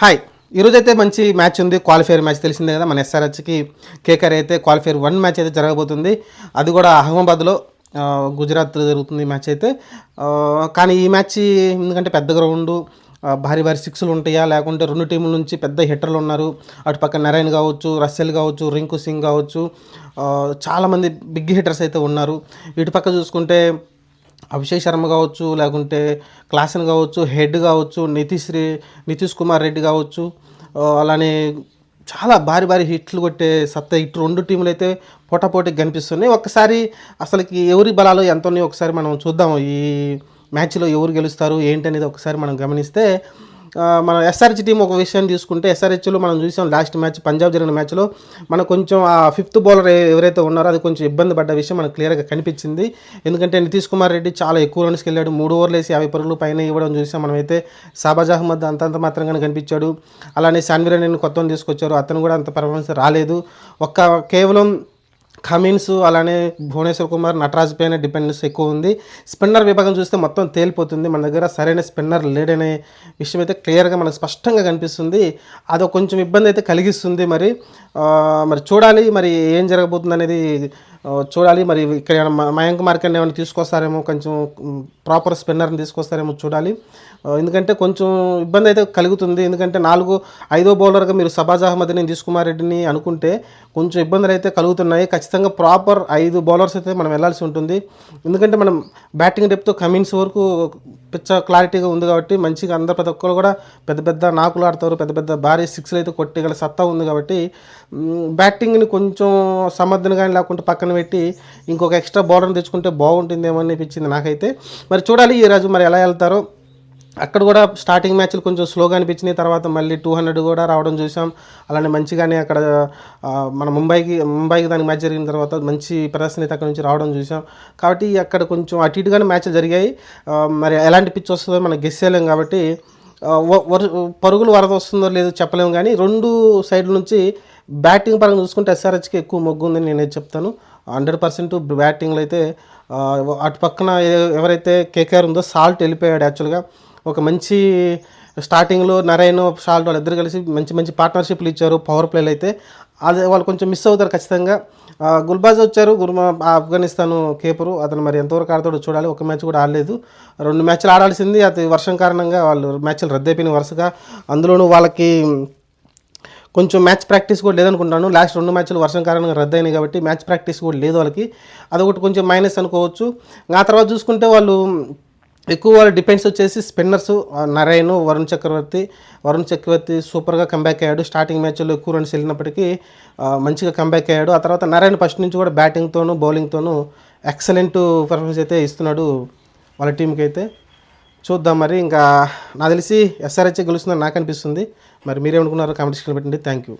Hi ఈరోజు అయితే మంచి మ్యాచ్ ఉంది. క్వాలిఫైర్ మ్యాచ్ తెలిసిందే కదా. మన ఎస్ఆర్హెచ్కి కేకర్ అయితే క్వాలిఫైర్ వన్ మ్యాచ్ అయితే జరగబోతుంది. అది కూడా అహ్మదాబాద్లో గుజరాత్ గుజరాత్లో జరుగుతుంది ఈ మ్యాచ్ అయితే. కానీ ఈ మ్యాచ్ ఎందుకంటే పెద్ద గ్రౌండ్ భారీ భారీ సిక్స్లు ఉంటాయా? లేకుంటే రెండు టీముల నుంచి పెద్ద హిట్టర్లు ఉన్నారు. అటు పక్క నారాయణ కావచ్చు రస్సెల్ కావచ్చు రింకు సింగ్ కావచ్చు. చాలామంది బిగ్ హిట్టర్స్ అయితే ఉన్నారు. ఇటు పక్క చూసుకుంటే అభిషేక్ శర్మ కావచ్చు లేకుంటే క్లాసన్ కావచ్చు హెడ్ కావచ్చు నితీష్ రె నితీష్ కుమార్ రెడ్డి కావచ్చు అలానే చాలా భారీ భారీ హిట్లు కొట్టే సత్తా ఇటు రెండు టీములు అయితే పోటాపోటీ కనిపిస్తున్నాయి. ఒక్కసారి అసలుకి ఎవరి బలాలు ఎంత ఉన్నాయో ఒకసారి మనం చూద్దాం ఈ మ్యాచ్లో ఎవరు గెలుస్తారు ఏంటి అనేది ఒకసారి మనం గమనిస్తే మన ఎస్ఆర్హెచ్ టీం ఒక విషయం తీసుకుంటే ఎస్ఆర్హెచ్లో మనం చూసాం లాస్ట్ మ్యాచ్ పంజాబ్ జరిగిన మ్యాచ్లో మన కొంచెం ఆ ఫిఫ్త్ బౌలర్ ఎవరైతే ఉన్నారో అది కొంచెం ఇబ్బంది పడ్డ విషయం మనకు క్లియర్గా కనిపించింది. ఎందుకంటే నితీష్ కుమార్ రెడ్డి చాలా ఎక్కువ రన్స్కి వెళ్ళాడు మూడు ఓవర్లు వేసి యాభై పరుగులు పైన ఇవ్వడం చూసాం మనమైతే. సాబాజ్ అహ్మద్ అంతంత మాత్రంగానే కనిపించాడు. అలానే శాన్వీరన్ కొత్త తీసుకొచ్చారు. అతను కూడా అంత పర్ఫార్మెన్స్ రాలేదు. ఒక్క కేవలం కమిన్స్ అలానే భువనేశ్వర్ కుమార్ నటరాజ్ పైన డిపెండెన్స్ ఎక్కువ ఉంది. స్పిన్నర్ విభాగం చూస్తే మొత్తం తేలిపోతుంది. మన దగ్గర సరైన స్పిన్నర్ లేడనే విషయం అయితే క్లియర్గా మనకు స్పష్టంగా కనిపిస్తుంది. అది కొంచెం ఇబ్బంది అయితే కలిగిస్తుంది మరి. మరి చూడాలి. మరి ఏం జరగబోతుంది అనేది చూడాలి మరి ఇక్కడ ఏమైనా మయాంక్ మార్కెట్ ఏమైనా తీసుకొస్తారేమో కొంచెం ప్రాపర్ స్పిన్నర్ని తీసుకొస్తారేమో చూడాలి. ఎందుకంటే కొంచెం ఇబ్బంది అయితే కలుగుతుంది. ఎందుకంటే నాలుగు ఐదో బౌలర్గా మీరు సబాజ్ అహ్మద్ని కుమార్ రెడ్డిని అనుకుంటే కొంచెం ఇబ్బందులు అయితే కలుగుతున్నాయి. ఖచ్చితంగా ప్రాపర్ ఐదు బౌలర్స్ అయితే మనం వెళ్ళాల్సి ఉంటుంది. ఎందుకంటే మనం బ్యాటింగ్ డెప్త్ కమిన్స్ వరకు పిచ్చ క్లారిటీగా ఉంది కాబట్టి మంచిగా అందరు ప్రతి ఒక్కరు కూడా పెద్ద పెద్ద నాకులు ఆడతారు పెద్ద పెద్ద భారీ సిక్స్లు అయితే కొట్టగల సత్తా ఉంది కాబట్టి బ్యాటింగ్ని కొంచెం సమర్థన కానీ లేకుంటే పక్కన పెట్టి ఇంకొక ఎక్స్ట్రా బౌలర్ని తెచ్చుకుంటే బాగుంటుందేమో అనిపించింది నాకైతే. మరి చూడాలి ఈ మరి ఎలా వెళ్తారో. అక్కడ కూడా స్టార్టింగ్ మ్యాచ్లు కొంచెం స్లోగా అనిపించినాయి. తర్వాత మళ్ళీ టూ హండ్రెడ్ కూడా రావడం చూసాం. అలానే మంచిగానే అక్కడ మన ముంబైకి ముంబైకి దానికి మ్యాచ్ జరిగిన తర్వాత మంచి ప్రదర్శన అయితే అక్కడ నుంచి రావడం చూసాం. కాబట్టి అక్కడ కొంచెం అటు ఇటుగానే మ్యాచ్లు జరిగాయి. మరి ఎలాంటి పిచ్ వస్తుందో మనం గెస్ చేయలేం కాబట్టి వ- పరుగులు వరద వస్తుందో లేదో చెప్పలేము కానీ రెండు సైడ్ల నుంచి బ్యాటింగ్ పరంగా చూసుకుంటే ఎస్ఆర్హెచ్కి ఎక్కువ మొగ్గు ఉందని నేనైతే చెప్తాను. హండ్రెడ్ పర్సెంట్ బ్యాటింగ్లో అయితే అటు పక్కన ఎవరైతే కేకేఆర్ ఉందో సాల్ట్ వెళ్ళిపోయాడు యాక్చువల్గా. ఒక మంచి స్టార్టింగ్లో నరైన్ షాల్ట్ వాళ్ళిద్దరు కలిసి మంచి మంచి పార్ట్నర్షిప్లు ఇచ్చారు పవర్ ప్లేలు అయితే అదే వాళ్ళు కొంచెం మిస్ అవుతారు ఖచ్చితంగా. గుల్బాజ్ వచ్చారు గుర్మా ఆఫ్ఘనిస్తాన్ కేపరు. అతను మరి ఎంతవరకు ఆడతాడో చూడాలి ఒక మ్యాచ్ కూడా ఆడలేదు. రెండు మ్యాచ్లు ఆడాల్సింది అది వర్షం కారణంగా వాళ్ళు మ్యాచ్లు రద్దయిపోయిన వరుసగా. అందులోనూ వాళ్ళకి కొంచెం మ్యాచ్ ప్రాక్టీస్ కూడా లేదనుకుంటాను. లాస్ట్ రెండు మ్యాచ్లు వర్షం కారణంగా రద్దయినాయి కాబట్టి మ్యాచ్ ప్రాక్టీస్ కూడా లేదు వాళ్ళకి. అదొకటి కొంచెం మైనస్ అనుకోవచ్చు. ఆ తర్వాత చూసుకుంటే వాళ్ళు ఎక్కువ వాళ్ళ డిపెండ్స్ వచ్చేసి స్పిన్నర్స్ నరైన్ వరుణ్ చక్రవర్తి వరుణ్ చక్రవర్తి సూపర్గా కంబ్యాక్ అయ్యాడు. స్టార్టింగ్ మ్యాచ్లో ఎక్కువ రన్స్ వెళ్ళినప్పటికీ మంచిగా కంబ్యాక్ అయ్యాడు. ఆ తర్వాత నారాయణ ఫస్ట్ నుంచి కూడా బ్యాటింగ్తోనూ బౌలింగ్తోనూ ఎక్సలెంట్ పర్ఫార్మెన్స్ అయితే ఇస్తున్నాడు వాళ్ళ టీంకి అయితే. చూద్దాం మరి. ఇంకా నాకు తెలిసి ఎస్ఆర్హెచ్ గెలుస్తుందని నాకు అనిపిస్తుంది. మరి మీరేమనుకున్నారో కామెంట్ సెక్షన్లో పెట్టండి. Thank you